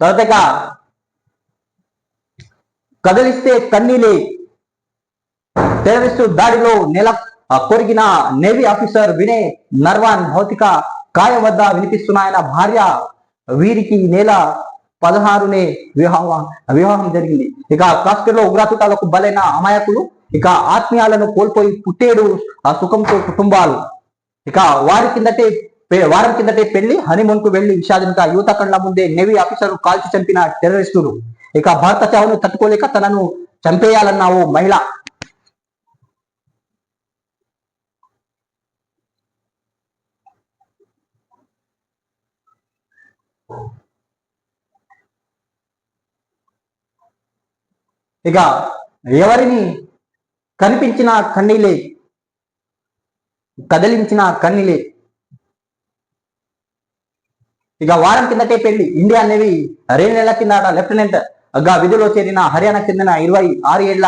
తర్వాత కదిలిస్తే కన్నీలే. టెర్రరిస్టు దాడిలో నెల కొరిగిన నేవీ ఆఫీసర్ వినయ్ నర్వాన్ భౌతిక కాయం వద్ద వినిపిస్తున్నాయన భార్య వీరికి నేల నెల పదహారునే వివాహం వివాహం జరిగింది. ఇక కాశ్మీర్లో ఉగ్రాతుతాలకు బలైన అమాయకులు ఇక ఆత్మీయాలను కోల్పోయి పుట్టేడు ఆ సుఖంతో కుటుంబాలు. ఇక వారి కిందటే వారం కిందటే పెళ్ళి హనీమూన్కు వెళ్ళి విషాదింక యువత కండ్ల ముందే నేవీ ఆఫీసర్ కాల్చి చంపిన టెర్రరిస్టులు. ఇక భారత చావును తట్టుకోలేక తనను చంపేయాలన్న ఓ మహిళ. ఇక ఎవరిని కనిపించిన కన్నీలే కదిలించిన కన్నీలే. ఇక వారం కిందటే పెళ్ళి. ఇండియా నేవీ రెండు నెలల కిందట లెఫ్టినెంట్గా విధులో చేరిన హర్యానా చెందిన ఇరవై ఆరు ఏళ్ళ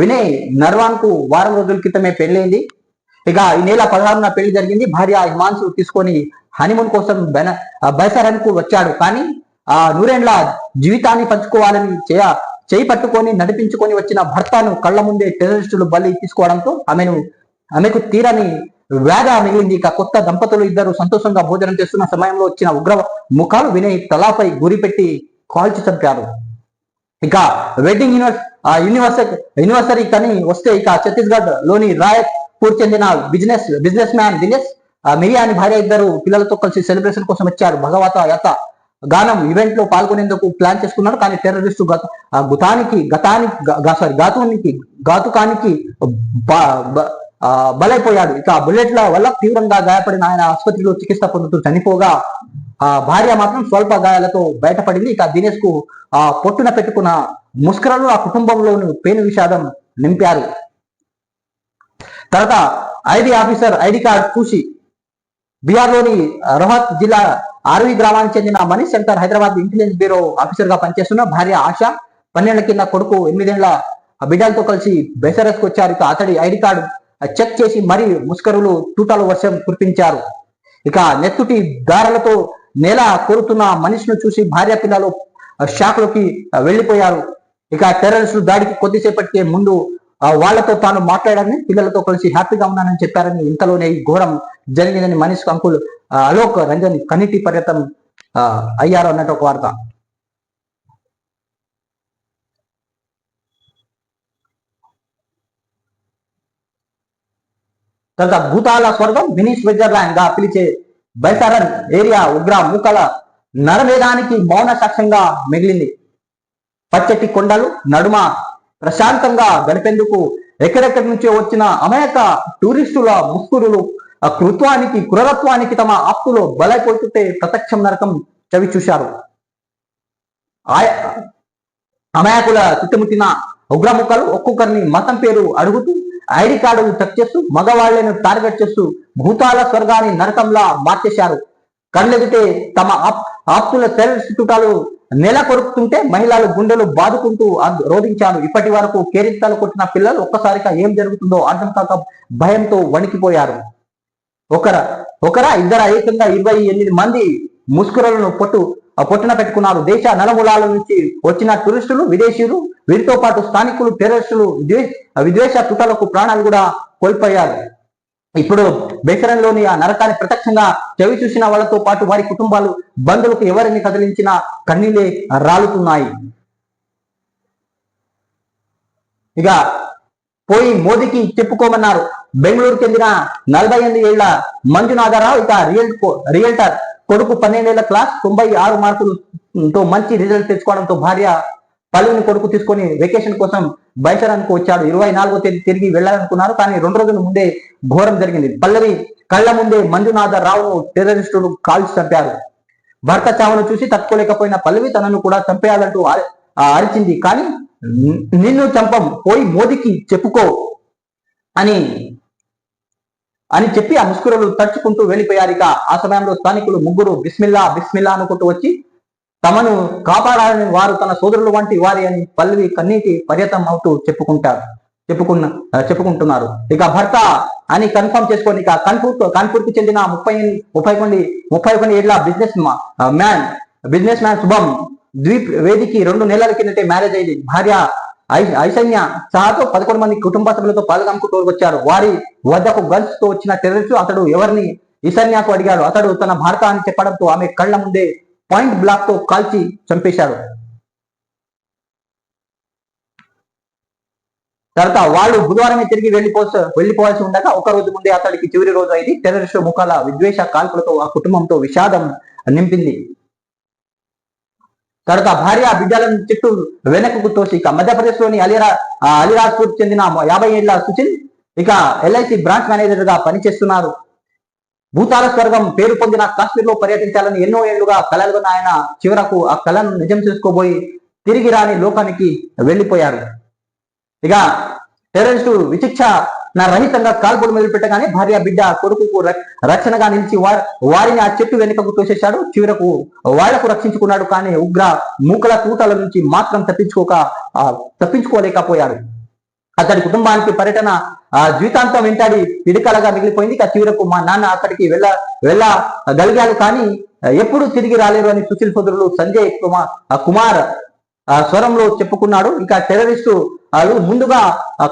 వినయ్ నర్వాన్కు వారం రోజుల క్రితమే పెళ్ళైంది. ఇక ఈ నెల పదహారున పెళ్ళి జరిగింది. భార్య హిమాన్సు తీసుకొని హనీమూన్ కోసం బెన బైసరన్కు వచ్చాడు. కానీ ఆ నూరేండ్ల జీవితాన్ని పంచుకోవాలని చేయ చేయి పట్టుకొని నడిపించుకొని వచ్చిన భర్తను కళ్ళ ముందే టెర్రరిస్టులు బలి తీసుకోవడంతో ఆమెను ఆమెకు తీరని వేగ మిగిలింది ఇక కొత్త దంపతులు ఇద్దరు సంతోషంగా భోజనం చేస్తున్న సమయంలో వచ్చిన ఉగ్ర ముఖాలు వినయ్ తలాపై గురిపెట్టి కాల్చి చంపారు. ఇక వెడ్డింగ్ యూనివర్స్ యూనివర్సరీ యూనివర్సరీ కని వస్తే ఇక ఛత్తీస్గఢ్లోని రాయపూర్ చెందిన business businessman Dinesh Miriya అని భార్య ఇద్దరు పిల్లలతో కలిసి సెలబ్రేషన్ కోసం వచ్చారు. భగవత యత గానం ఈవెంట్లో పాల్గొనేందుకు ప్లాన్ చేసుకున్నారు. కానీ టెర్రరిస్టు గతానికి గతానికి సారీ ఘాతునికి ఘాతుకానికి ఆ, బలైపోయాడు. ఇక బుల్లెట్ల వల్ల తీవ్రంగా గాయపడిన ఆయన ఆసుపత్రిలో చికిత్స పొందుతూ చనిపోగా ఆ భార్య మాత్రం స్వల్ప గాయాలతో బయటపడింది. ఇక దినేష్కు ఆ పొట్టున పెట్టుకున్న ముస్కరలు ఆ కుటుంబంలోని పేను విషాదం నింపారు. తర్వాత ఐడి ఆఫీసర్ ఐడి కార్డ్ చూసి బీహార్లోని రోహత్ జిల్లా ఆర్వి గ్రామానికి చెందిన మనీష్ శంకర్ హైదరాబాద్ ఇంటెలిజెన్స్ బ్యూరో ఆఫీసర్గా పనిచేస్తున్న భార్య ఆశ పన్నెండు కింద కొడుకు ఎనిమిదేళ్ళ బిడ్డలతో కలిసి బెసరస్కి వచ్చారు. ఇక అతడి ఐడి కార్డు చెక్ చేసి మరీ ముస్కరులు తూటాలు వర్షం కురిపించారు. ఇక నెత్తుటి దారలతో నేల కోరుతున్న మనిషిని చూసి భార్య పిల్లలు షాక్లోకి వెళ్ళిపోయారు. ఇక టెర్రరిస్టులు దాడికి కొద్దిసేపటికే ముందు వాళ్ళతో వాళ్ళతో తాను మాట్లాడాలని పిల్లలతో కలిసి హ్యాపీగా ఉన్నానని చెప్పారని ఇంతలోనే ఈ ఘోరం జరిగిందని మనీష్ అంకుల్ అలోక్ రంజన్ కన్నిటి పర్యటన అయ్యారు అన్నట్టు ఒక వార్త. తర్వాత భూతాల స్వర్గం మినీ స్విట్జర్లాండ్గా పిలిచే బైసారన్ ఏరియా ఉగ్ర మూకల నరవేదానికి మౌన సాక్ష్యంగా మిగిలింది. పచ్చటి కొండలు నడుమ ప్రశాంతంగా గడిపేందుకు ఎక్కడెక్కడి నుంచో వచ్చిన అమాయక టూరిస్టుల ముస్కురులు ఆ కృత్వానికి క్రూరత్వానికి తమ ఆప్తులు బలైపోతుంటే ప్రత్యక్షం నరకం చవి చూశారు. అమాయకుల చుట్టుముట్టిన ఉగ్రముఖలు ఒక్కొక్కరిని మతం పేరు అడుగుతూ ఐడి కార్డు చెక్ చేస్తూ మగవాళ్ళను టార్గెట్ చేస్తూ భూతాల స్వర్గాన్ని నరకంలా మార్చేశారు. కళ్ళెదితే తమ ఆప్తుల టెర్రరిస్ట్ చుట్టాలు నెల కొరుకుతుంటే మహిళలు గుండెలు బాదుకుంటూ రోధించాను రోధించారు. ఇప్పటి వరకు కేరింతలు కొట్టిన పిల్లలు ఒక్కసారిగా ఏం జరుగుతుందో అర్థం కాక భయంతో వణికిపోయారు. ఒకర ఒకరా ఇద్దర ఏకంగా ఇరవై ఎనిమిది మంది ముస్కురలను పొట్టు పొట్టున పెట్టుకున్నారు. దేశ నలుమూలాల నుంచి వచ్చిన టూరిస్టులు విదేశీయులు వీరితో పాటు స్థానికులు టెర్రరిస్టులు విద్వేష తుటలకు ప్రాణాలు కూడా కోల్పోయారు. ఇప్పుడు బేసరంలోని ఆ నరకాన్ని ప్రత్యక్షంగా చెవి చూసిన వాళ్ళతో పాటు వారి కుటుంబాలు బంధువులకు ఎవరిని కదిలించినా కన్నీలే రాలుతున్నాయి. ఇక పోయి మోదీకి చెప్పుకోమన్నారు. బెంగళూరు చెందిన నలభై ఎనిమిది ఏళ్ళ మంజునాథరావు ఇక రియల్ రియల్టర్. కొడుకు పన్నెండేళ్ళ క్లాస్ తొంభై ఆరు మార్కులతో మంచి రిజల్ట్ తెచ్చుకోవడంతో భార్య పలువుని కొడుకు తీసుకొని వెకేషన్ కోసం బయటరానికి వచ్చాడు. ఇరవై నాలుగో తేదీ తిరిగి వెళ్ళాలనుకున్నారు. కానీ రెండు రోజుల ముందే ఘోరం జరిగింది. పల్లవి కళ్ళ ముందే మంజునాథ రావును టెర్రరిస్టులు కాల్చి చంపారు. భర్త చావును చూసి తట్టుకోలేకపోయిన పల్లవి తనను కూడా చంపేయాలంటూ అరిచింది. కానీ నిన్ను చంపం. పోయి మోదీకి చెప్పుకో అని అని చెప్పి ఆ ముస్కురులు తడుచుకుంటూ వెళ్ళిపోయారు ఇక ఆ సమయంలో స్థానికులు ముగ్గురు బిస్మిల్లా బిస్మిల్లా అనుకుంటూ వచ్చి తమను కాపాడాలని వారు తన సోదరులు వంటి వారి అని పల్లవి కన్నీటి పర్యటన అవుతూ చెప్పుకుంటారు చెప్పుకున్న చెప్పుకుంటున్నారు. ఇక భర్త అని కన్ఫర్మ్ చేసుకొని ఇక కాన్పూర్ కాన్పూర్ చెందిన ముప్పై ముప్పై కొన్ని ముప్పై కొన్ని ఏళ్ళ బిజినెస్ మ్యాన్ బిజినెస్ మ్యాన్ శుభం. ద్వీప్ వేదికి రెండు నెలల కిందటే మ్యారేజ్ అయింది. భార్య ఐశన్య సహాతో పదకొండు మంది కుటుంబ సభ్యులతో పాల్గొనుకుంటూ తోడుకొచ్చారు వారి వద్దకు గన్స్తో వచ్చిన టెర్రరిస్ట్ అతడు ఎవరిని? ఈశాన్యకు అడిగాడు. అతడు తన భారత అని చెప్పడంతో ఆమె కళ్ళ ముందే పాయింట్ బ్లాక్తో కాల్చి చంపేశాడు. తర్వాత వాళ్ళు బుధవారమే తిరిగి వెళ్ళిపో వెళ్ళిపోవాల్సి ఉండగా ఒక రోజు ముందే అతడికి చివరి రోజు అయింది. టెర్రరిస్టు ముఖాల విద్వేష కాల్పులతో ఆ కుటుంబంతో విషాదం నింపింది. తర్వాత భార్య బిడ్డలను చుట్టూ వెనకకు తోసి ఇక మధ్యప్రదేశ్లోని అలీరా అలీరాజ్పూర్ చెందిన యాభై ఏళ్ళ సుచిన్ ఇక ఎల్ఐసి బ్రాంచ్ మేనేజర్గా పనిచేస్తున్నారు. భూతాల స్వర్గం పేరు పొందిన కాశ్మీర్లో పర్యటించాలని ఎన్నో ఏళ్ళుగా కలలుగున్న ఆయన చివరకు ఆ కళను నిజం చేసుకోబోయి తిరిగి రాని లోకానికి వెళ్ళిపోయారు. ఇక టెర్రరిస్టు విచిక్ష నా రహితంగా కాల్పులు మొదలు పెట్టగానే భార్య బిడ్డ కొడుకుకు రక్షణగా నిలిచి వారిని ఆ చెట్టు వెనుకకు తోసేశాడు. చివరకు వాళ్ళకు రక్షించుకున్నాడు కానీ ఉగ్ర మూకల తూటల నుంచి మాత్రం తప్పించుకోక తప్పించుకోలేకపోయాడు. అతడి కుటుంబానికి పర్యటన ఆ జీవితాంతం వెంటాడి పిడికలగా మిగిలిపోయింది. ఇక చివరకు మా నాన్న అక్కడికి వెళ్ళ వెళ్ళగలిగాడు కానీ ఎప్పుడు తిరిగి రాలేరు అని సుశీల్ సోదరులు సంజయ్ కుమార్ కుమార్ స్వరంలో చెప్పుకున్నాడు. ఇక టెర్రరిస్టు వాళ్ళు ముందుగా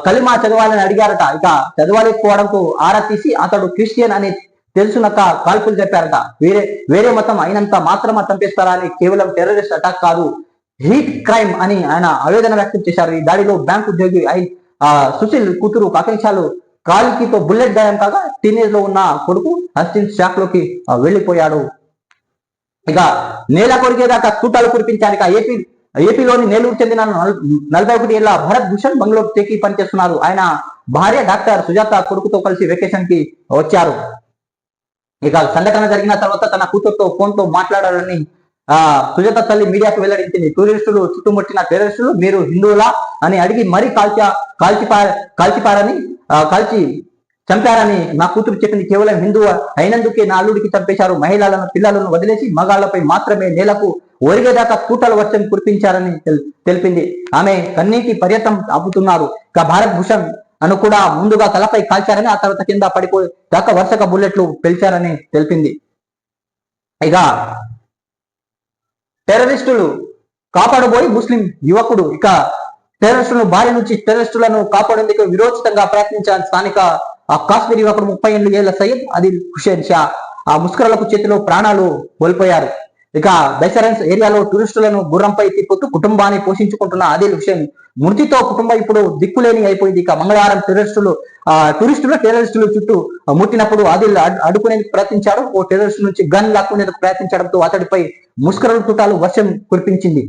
కలిమా చదవాలని అడిగారట. ఇక చదవలేకపోవడంతో ఆరా తీసి అతడు క్రిస్టియన్ అని తెలుసునక కాల్పులు చెప్పారట. వేరే వేరే మతం అయినంత మాత్రమే చంపేస్తారా అని కేవలం టెర్రరిస్ట్ అటాక్ కాదు హీట్ క్రైమ్ అని ఆయన ఆవేదన వ్యక్తం చేశారు. ఈ దాడిలో బ్యాంక్ ఉద్యోగి ఐ- ఆ సుశీల్ కూతురు కాకించాలు కాలికితో బుల్లెట్ గాయం కాగా టీనేజ్లో ఉన్న కొడుకు హస్టిన్ షాక్లోకి వెళ్ళిపోయాడు. ఇక నేల కొరికేదాకా తూటాలు కురిపించారు ఇక ఏపీ ఏపీలోని నేలూరు చెందిన నలభై ఒకటి ఏళ్ళ భరత్ భూషణ్ బంగ్లోర్ తెకి పనిచేస్తున్నారు. ఆయన భార్య డాక్టర్ సుజాత కొడుకుతో కలిసి వెకేషన్కి వచ్చారు. ఇక సంఘటన జరిగిన తర్వాత తన కూతురుతో ఫోన్తో మాట్లాడాలని ఆ సుజాత తల్లి మీడియాకు వెల్లడించింది. టూరిస్టులు చుట్టుముట్టిన టెర్రరిస్టులు మీరు హిందువులా అని అడిగి మరీ కాల్చా కాల్చిపా కాల్చిపారని కాల్చి చంపారని నా కూతురు చెప్పింది కేవలం హిందువు అయినందుకే నా అల్లుడికి చంపేశారు. మహిళలను పిల్లలను వదిలేసి మగాళ్ళపై మాత్రమే నేలకు ఒరిగేదాకా కూటల వర్షం కురిపించారని తెలిపింది. ఆమె కన్నీటి పర్యటన ఆపుతున్నారు. ఇక భారత్ భూషణ్ అను కూడా ముందుగా తలపై కాల్చారని ఆ తర్వాత కింద పడిపోయి దాకా వరుసగా బుల్లెట్లు పెంచారని తెలిపింది. ఇక టెర్రరిస్టులు కాపాడబోయి ముస్లిం యువకుడు ఇక టెర్రరిస్టులను భార్య నుంచి టెర్రరిస్టులను కాపాడేందుకు విరోచితంగా ప్రయత్నించిన స్థానిక ఆ కాశ్మీర్ యువకుడు ముప్పై ఎనిమిది ఏళ్ళ సయ్యద్ అదిల్ హుషేన్ షా ఆ ముస్కరలకు చేతిలో ప్రాణాలు కోల్పోయారు. ఇక బెసరెన్స్ ఏరియాలో టూరిస్టులను గుర్రంపై తిప్పుతూ కుటుంబాన్ని పోషించుకుంటున్న ఆదిల్ హుషేన్ మృతితో కుటుంబం ఇప్పుడు దిక్కులేని అయిపోయింది. ఇక మంగళవారం టెర్రరిస్టులు ఆ టూరిస్టులు టెర్రరిస్టులు చుట్టూ ముట్టినప్పుడు ఆదిల్ అడుకునేందుకు ప్రయత్నించాడు ఓ టెర్రరిస్ట్ నుంచి గన్ లాక్కునేందుకు ప్రయత్నించడంతో అతడిపై ముస్కరల తుటాలు వర్షం కురిపించింది.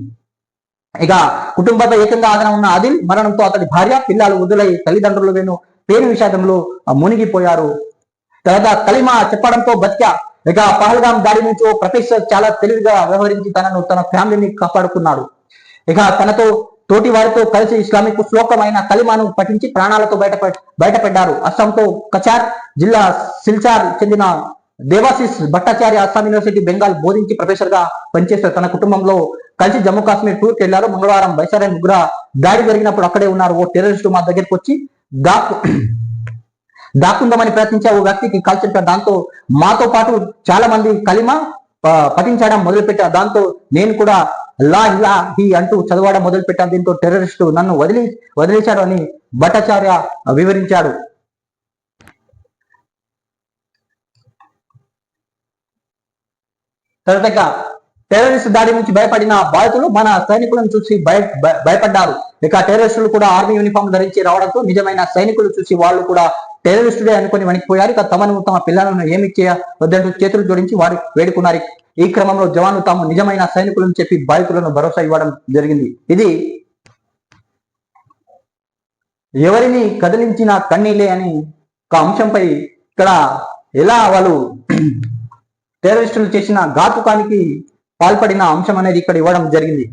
ఇక కుటుంబంతో ఏకంగా ఆదరణ ఉన్న ఆదిల్ మరణంతో అతడి భార్య పిల్లలు వదులై తల్లిదండ్రులు వేను పేరు విషాదంలో మునిగిపోయారు. తర్వాత కలిమా చెప్పడంతో బతికా ఇక పహల్గాం దాడి నుంచి ఓ ప్రొఫెసర్ చాలా తెలివిగా వ్యవహరించి తనను తన ఫ్యామిలీని కాపాడుకున్నాడు. ఇక తనతో తోటి వారితో కలిసి ఇస్లామిక్ శ్లోకమైన కలిమాను పఠించి ప్రాణాలతో బయట బయటపడ్డారు. అస్సాంతో కచార్ జిల్లా సిల్చార్ చెందిన దేవాశిస్ భట్టాచార్య అస్సాం యూనివర్సిటీ బెంగాల్ బోధించి ప్రొఫెసర్గా పనిచేస్తారు తన కుటుంబంలో కలిసి జమ్మూ కాశ్మీర్ టూర్కి వెళ్ళారు మంగళవారం బైసారైన్ ముగ్గుర దాడి జరిగినప్పుడు అక్కడే ఉన్నారు. ఓ టెర్రరిస్టు మా దగ్గరికి వచ్చి దాక్కు దాక్కుందామని ప్రయత్నించే ఓ వ్యక్తికి కాల్ దాంతో మాతో పాటు చాలా మంది కలిమ పఠించడం మొదలుపెట్టారు దాంతో నేను కూడా లా ఇలా హీ అంటూ చదవడం మొదలుపెట్టాను. దీంతో టెర్రరిస్టు నన్ను వదిలి వదిలేశాడు అని భట్టాచార్య వివరించాడు. తర్వాత టెర్రరిస్ట్ దాడి నుంచి భయపడిన బాధితులు మన సైనికులను చూసి భయ భయపడ్డారు. ఇక టెర్రరిస్టులు కూడా ఆర్మీ యూనిఫామ్ ధరించి రావడంతో నిజమైన సైనికులు చూసి వాళ్ళు కూడా టెర్రరిస్టుడే అనుకుని వణికిపోయారు. ఇక తమను తమ పిల్లలను ఏమి చేయవద్దంటూ చేతులు జోడించి వారు వేడుకున్నారు. ఈ క్రమంలో జవాన్లు తాము నిజమైన సైనికులను చెప్పి బాధితులను భరోసా ఇవ్వడం జరిగింది. ఇది ఎవరిని కదిలించిన కన్నీలే అని ఒక అంశంపై ఇక్కడ ఎలా వాళ్ళు టెర్రరిస్టులు చేసిన ఘాతుకానికి పాల్పడిన అంశం అనేది ఇక్కడ ఇవ్వడం జరిగింది.